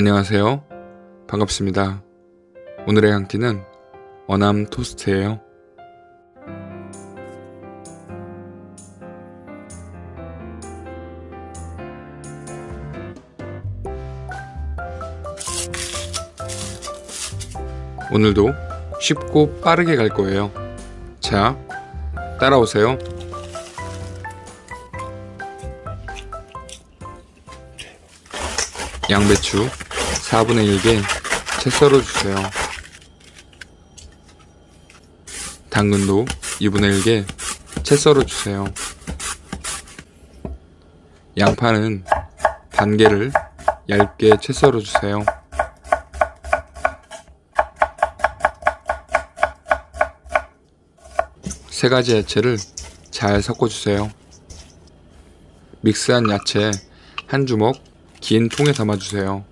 안녕하세요. 반갑습니다. 오늘의 한 끼는 어남 토스트예요. 오늘도 쉽고 빠르게 갈 거예요. 자, 따라오세요. 양배추 4분의 1개 채 썰어 주세요. 당근도 2분의 1개 채 썰어 주세요. 양파는 반 개를 얇게 채 썰어 주세요. 세 가지 야채를 잘 섞어 주세요. 믹스한 야채 한 주먹 긴 통에 담아주세요.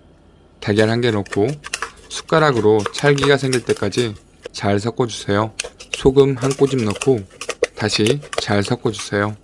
달걀 한 개 넣고 숟가락으로 찰기가 생길 때까지 잘 섞어주세요. 소금 한 꼬집 넣고 다시 잘 섞어주세요.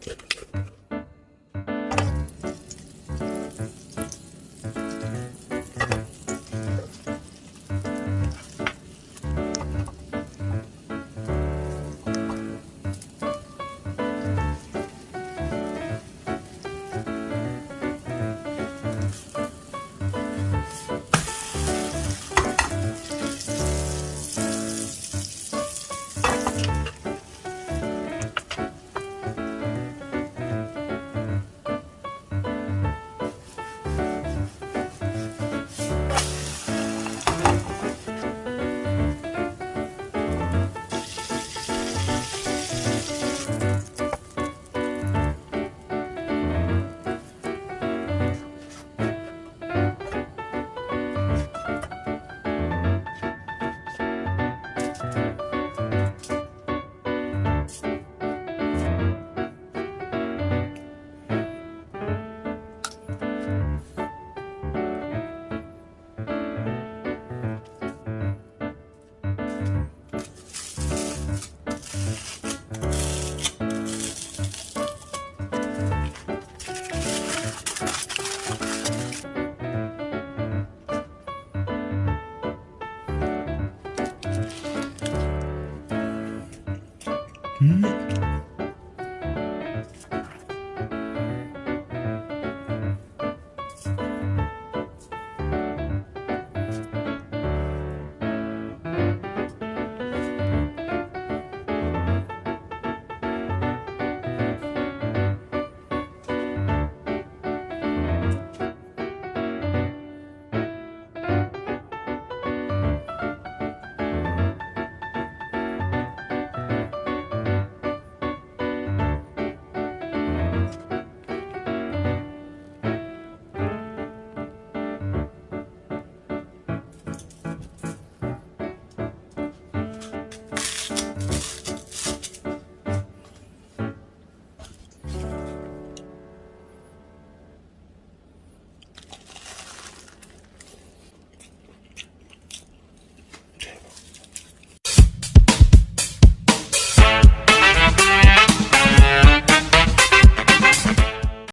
嗯。